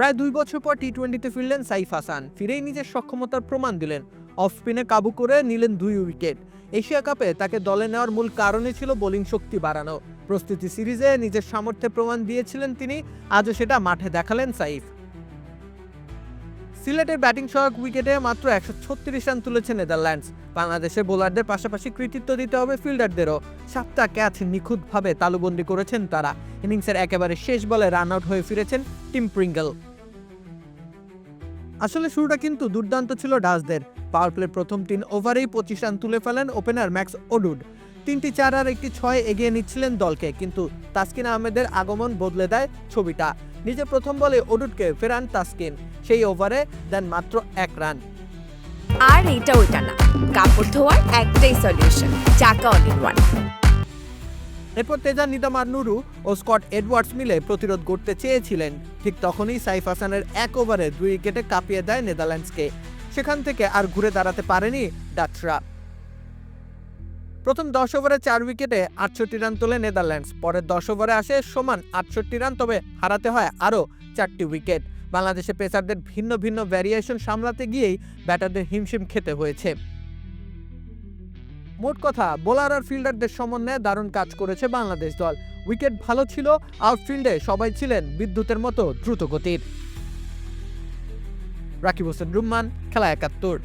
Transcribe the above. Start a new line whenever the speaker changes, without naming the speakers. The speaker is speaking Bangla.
প্রায় দুই বছর পর টি টোয়েন্টিতে ফিরলেন সাইফ হাসান। ফিরেই নিজের সক্ষমতার প্রমাণ দিলেন। অফ স্পিনে কাবু করে নিলেন দুই উইকেট। এশিয়া কাপে তাকে দলে নেওয়ার মূল কারণই ছিল বোলিং শক্তি বাড়ানো। প্রস্তুতি সিরিজে নিজের সামর্থ্যে প্রমাণ দিয়েছিলেন তিনি। আজও সেটা মাঠে দেখালেন সাইফ। সিলেটের ব্যাটিং সহায়ক উইকেটে মাত্র একশো ছত্রিশ রান তুলেছে নেদারল্যান্ডস। বাংলাদেশের বোলারদের পাশাপাশি কৃতিত্ব দিতে হবে ফিল্ডারদেরও। সাতটা ক্যাচ নিখুঁতভাবে তালুবন্দি করেছেন তারা। ইনিংসের একেবারে শেষ বলে রান আউট হয়ে ফিরেছেন টিম প্রিঙ্গল। আসলে শুরুটা কিন্তু দুর্দান্ত ছিল ডাচদের। পাওয়ার প্রথম তিন ওভারেই পঁচিশ রান তুলে ফেলেন ওপেনার ম্যাক্স ওডুড তিনটি চার আর একটি ছয় এগিয়ে নিচ্ছিলেন দলকে, কিন্তু তাসকিন আহমেদের আগমন বদলে দেয় ছবিটা। নিজের প্রথম বলে ওডুডকে ফেরান তাসকিন, সেই ওভারে দেন মাত্র এক রান।
আর এটা ওইটা না, কাপড় ধোয়ার একটাই সলিউশন চাকা অল ইন ওয়ান
এরপর তেজা নিদামার নুরু ও স্কট এডওয়ার্ডস মিলে প্রতিরোধ করতে চেয়েছিলেন। ঠিক তখনই সাইফ হাসানের এক ওভারে দুই উইকেটে কাঁপিয়ে দেয় নেদারল্যান্ডসকে। সেখান থেকে আর ঘুরে দাঁড়াতে পারেনি ডাচরা। প্রথম দশ ওভারে চার উইকেটে আটষট্টি রান তোলে নেদারল্যান্ডস। পরের দশ ওভারে আসে সমান আটষট্টি রান, তবে হারাতে হয় আরও চারটি উইকেট। বাংলাদেশে পেসারদের ভিন্ন ভিন্ন ভ্যারিয়েশন সামলাতে গিয়েই ব্যাটারদের হিমশিম খেতে হয়েছে। মোট কথা, বোলার আর ফিল্ডারদের সমন্বয়ে দারুণ কাজ করেছে বাংলাদেশ দল। উইকেট ভালো ছিল, আউটফিল্ডে সবাই ছিলেন বিদ্যুতের মতো দ্রুত গতির রাকিব হোসেন রুম্মান, খেলা একাত্তর।